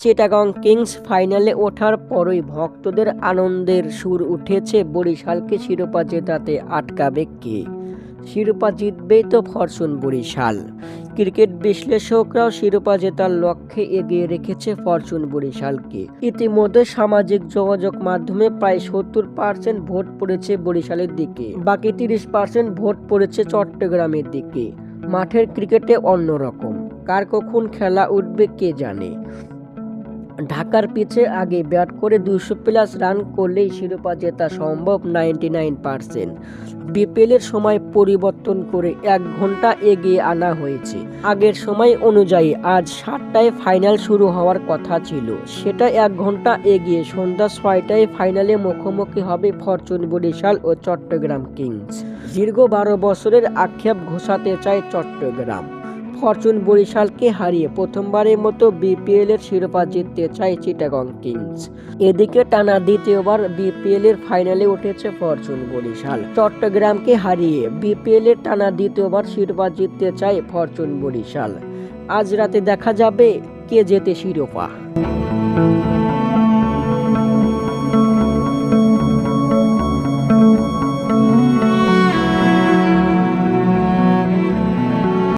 Chittagong Kings ফাইনালে ওঠার পরই ভক্তদের আনন্দের সুর উঠেছে বরিশালকে শিরোপা জেতাতে আটকাবে কে শিরোপা জিতবেই তো ফরচুন বরিশাল। ক্রিকেট বিশ্লেষকরাও শিরোপা জেতার লক্ষ্যে এগিয়ে রেখেছে ফরচুন বরিশালকে। ইতিমধ্যে সামাজিক যোগাযোগ মাধ্যমে প্রায় সত্তর পার্সেন্ট ভোট পড়েছে বরিশালের দিকে। বাকি তিরিশ পার্সেন্ট ভোট পড়েছে চট্টগ্রামের দিকে। মাঠের ক্রিকেটে অন্যরকম কার কখন খেলা উঠবে কে জানে? ঢাকার পিছে আগে ব্যাট করে দুশো প্লাস রান করলেই শিরোপা জেতা সম্ভব নাইনটি নাইন পার্সেন্ট। বিপিএলের সময় পরিবর্তন করে এক ঘণ্টা এগিয়ে আনা হয়েছে। আগের সময় অনুযায়ী আজ সাতটায় ফাইনাল শুরু হওয়ার কথা ছিল। সেটা এক ঘণ্টা এগিয়ে সন্ধ্যা ছয়টায় ফাইনালে মুখোমুখি হবে ফরচুন বরিশাল ও চট্টগ্রাম কিংস। দীর্ঘ বারো বছরের আক্ষেপ ঘোষাতে চায় চট্টগ্রাম। ফরচুন বরিশালকে হারিয়ে প্রথমবারের মতো বিপিএল এর শিরোপা জিততে চায় চিটাগং কিংস। এদিকে টানা দ্বিতীয়বার বিপিএল এর ফাইনালে উঠেছে ফরচুন বরিশাল। চট্টগ্রামকে হারিয়ে বিপিএল এর টানা দ্বিতীয়বার শিরোপা জিততে চায় ফরচুন বরিশাল। আজ রাতে দেখা যাবে কে জেতে শিরোপা।